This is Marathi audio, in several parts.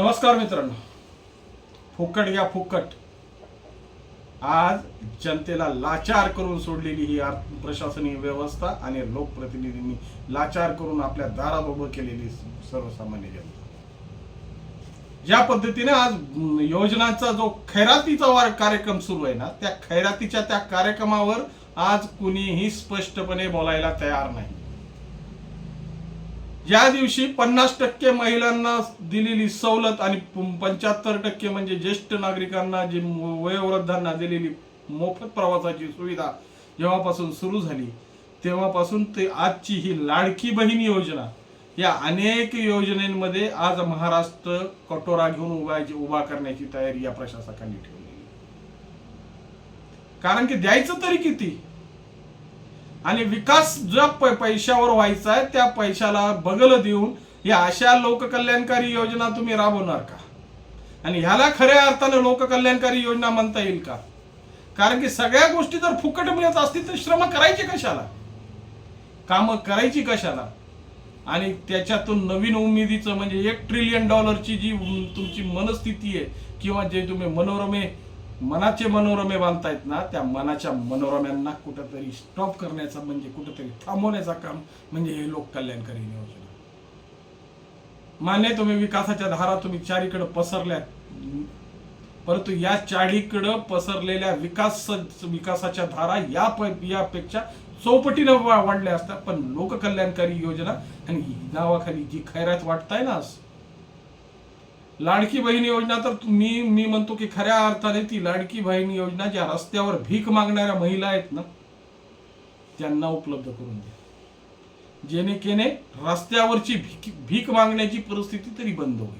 नमस्कार मित्रांनो. फुकट घ्या फुकट. आज जनतेला लाचार करून सोडलेली ही प्रशासनीय व्यवस्था आणि लोकप्रतिनिधींनी लाचार करून आपल्या दारात उभं केलेली सर्वसामान्य जनता. ज्या पद्धतीने आज योजनांचा जो खैरातीचा वार कार्यक्रम सुरू आहे ना त्या खैरातीच्या त्या कार्यक्रमावर आज कुणीही स्पष्टपणे बोलायला तयार नाही. या दिवशी पन्नास टक्के महिलांना दिलेली सवलत आणि पंच्याहत्तर टक्के म्हणजे ज्येष्ठ नागरिकांना जे वयोवृद्धांना दिलेली मोफत प्रवासाची सुविधा जेव्हापासून सुरू झाली तेव्हापासून ते आजची ही लाडकी बहीण योजना या अनेक योजनेमध्ये आज महाराष्ट्र कटोरा घेऊन उभा उभा करण्याची तयारी या प्रशासकांनी ठेवली कारण की द्यायचं तरी किती? आणि विकास ज्या पैशावर व्हायचा आहे त्या पैशाला बगल देऊन या अशा लोककल्याणकारी योजना तुम्ही राबवणार का? आणि ह्याला खऱ्या अर्थानं लोककल्याणकारी योजना म्हणता येईल का? कारण की सगळ्या गोष्टी जर फुकट मिळत असतील तर श्रम करायचे कशाला? कामं करायची कशाला? आणि त्याच्यातून नवीन उमेदीचं म्हणजे एक ट्रिलियन डॉलरची जी तुमची मनस्थिती आहे किंवा जे तुम्ही मनोरमे मनाचे मनोरमे बांधतायत ना त्या मनाच्या मनोरम्यांना कुठंतरी स्टॉप करण्याचा म्हणजे कुठंतरी थांबवण्याचा काम म्हणजे हे लोक कल्याणकारी योजना मान्य तुम्ही विकासाच्या धारा तुम्ही चारीकडे पसरल्यात. परंतु या चाळीकडं पसरलेल्या विकास विकासाच्या धारा या प- यापेक्षा चौपटीनं वाढल्या असतात. पण लोककल्याणकारी योजना आणि नावाखाली जी खैरात वाटताय ना लाडकी बहीण योजना तर मी मी म्हणतो की खऱ्या अर्थाने ती लाडकी बहीण योजना ज्या रस्त्यावर भीक मागणाऱ्या महिला आहेत ना त्यांना उपलब्ध करून द्या. जेणेकेने रस्त्यावरची भीक भीक मागण्याची परिस्थिती तरी बंद होईल.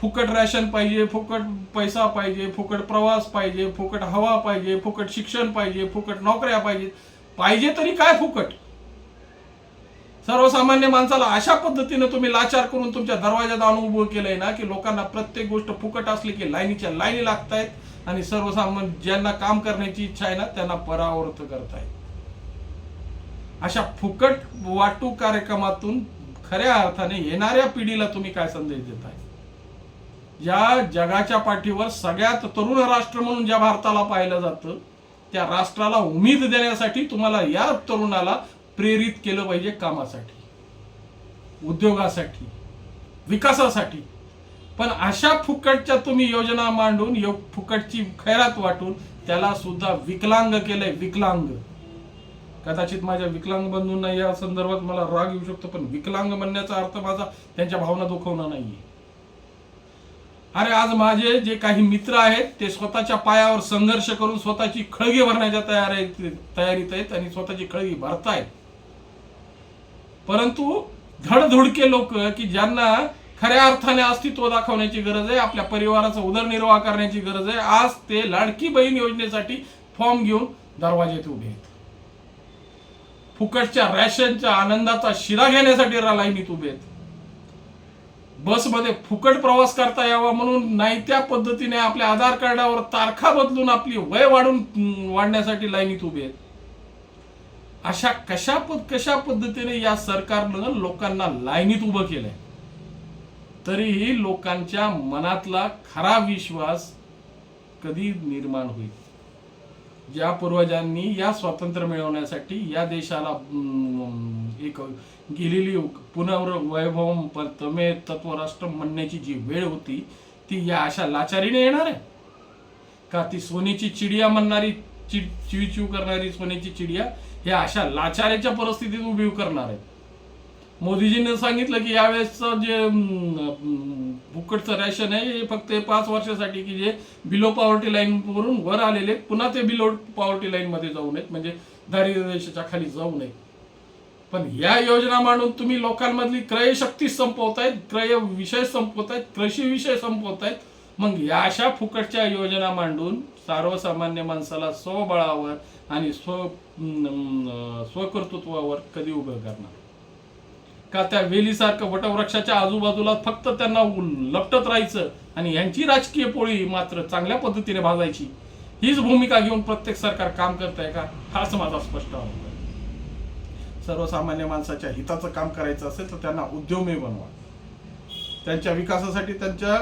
फुकट रॅशन पाहिजे फुकट पैसा पाहिजे फुकट प्रवास पाहिजे फुकट हवा पाहिजे फुकट शिक्षण पाहिजे फुकट नोकऱ्या पाहिजे. पाहिजे तरी काय फुकट? सर्वसामान्य माणसाला अशा पद्धतीने तुम्ही लाचार करून तुमच्या दरवाजात आणून उभं केलंय ना की लोकांना प्रत्येक गोष्ट फुकट असली की लाईनीच्या लाईनी लागतायत आणि सर्वसामान्य ज्यांना काम करण्याची इच्छा आहे ना त्यांना परावृत्त करतायत. अशा फुकट वाटू कार्यक्रमातून खऱ्या अर्थाने येणाऱ्या पिढीला तुम्ही काय संदेश देताय? ज्या जगाच्या पाठीवर सगळ्यात तरुण राष्ट्र म्हणून ज्या भारताला पाहिलं जातं त्या राष्ट्राला उमेद देण्यासाठी तुम्हाला या तरुणाला प्रेरित केलं पाहिजे कामासाठी उद्योगासाठी विकासासाठी. पण अशा फुकटच्या तुम्ही योजना मांडून यो- फुकटची खैरात वाटून त्याला सुद्धा विकलांग केलंय विकलांग. कदाचित माझ्या विकलांग बंधूंना या संदर्भात मला राग येऊ शकतो पण विकलांग म्हणण्याचा अर्थ माझा त्यांच्या भावना दुखवणं नाहीये. अरे आज माझे जे काही मित्र आहेत ते स्वतःच्या पायावर संघर्ष करून स्वतःची खळगी भरण्याच्या तयारी तयारीत आहेत आणि स्वतःची खळगी भरतायत. परंतु धडधुडके लोक की ज्यांना खऱ्या अर्थाने अस्तित्व दाखवण्याची गरज आहे आपल्या परिवाराचा उदरनिर्वाह करण्याची गरज आहे आज ते लाडकी बहीण योजनेसाठी फॉर्म घेऊन दरवाजेत उभे आहेत. फुकटच्या रॅशनच्या आनंदाचा शिरा घेण्यासाठी रा- लाईनीत उभे आहेत. बसमध्ये फुकट प्रवास करता यावा म्हणून नाही त्या पद्धतीने आपल्या आधार कार्डावर तारखा बदलून आपली वय वाढून वाढण्यासाठी लाईनीत उभे आहेत. अशा कशा पद कशा पद्धतीने या सरकारनं लोकांना लाईनीत उभं केलंय? तरीही लोकांच्या मनातला खरा विश्वास कधी निर्माण होईल? ज्या पूर्वजांनी या स्वातंत्र्य मिळवण्यासाठी या देशाला अं, एक गेलेली पुनर्वैभव तमे तत्वराष्ट्र म्हणण्याची जी वेळ होती ती या अशा लाचारीने येणार आहे? का ती सोन्याची चिडिया म्हणणारी चि चिवचिव करणारी सोन्याची चिडिया हे अशा लाचाऱ्याच्या परिस्थितीत उभी करणार आहेत. मोदीजींनी सांगितलं की यावेळेसचं जे फुकटचं रॅशन आहे हे फक्त पाच वर्षासाठी की जे बिलो पॉवर्टी लाईन वरून वर आलेले पुन्हा ते बिलो पॉवर्टी लाईन मध्ये जाऊ नयेत म्हणजे दारिद्र्यरेषेच्या खाली जाऊ नये पण या योजना मांडून तुम्ही लोकांमधली क्रयशक्ती संपवतायत क्रय विषय संपवतायत कृषी विषय संपवतायत मग या अशा फुकटच्या योजना मांडून सर्वसामान्य माणसाला स्वबळावर आणि स्व स्वकर्तृत्वावर कधी उभं करणार? का त्या वेलीसारखं वटवृक्षाच्या आजूबाजूला फक्त त्यांना लपटत राहायचं आणि यांची राजकीय पोळी मात्र चांगल्या पद्धतीने भाजायची? हीच भूमिका घेऊन प्रत्येक सरकार काम करत आहे का? हाच माझा स्पष्ट अनुभव आहे. सर्वसामान्य माणसाच्या हिताचं काम करायचं असेल तर त्यांना उद्यमी बनवा. त्यांच्या विकासासाठी त्यांच्या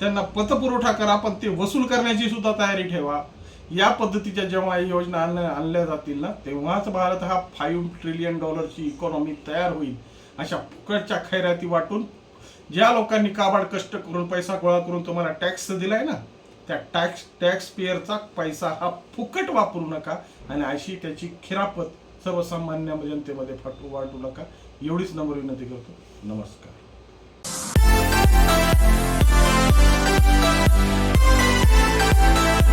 त्यांना पतपुरवठा करा पण ते वसूल करण्याची सुद्धा तयारी ठेवा. या पद्धतीच्या जेव्हा योजना आणल्या आणल्या जातील ना तेव्हाच भारत हा फाईव्ह ट्रिलियन डॉलरची इकॉनॉमी तयार होईल अशा फुकटच्या खैराती वाटून ज्या लोकांनी काबाड कष्ट करून पैसा गोळा करून तुम्हाला टॅक्स दिलाय ना त्या टॅक्स टॅक्स पेअरचा पैसा हा फुकट वापरू नका आणि अशी त्याची खिरापत सर्वसामान्य जनतेमध्ये फाटू वाटू नका. एवढीच नम्र विनंती करतो. नमस्कार.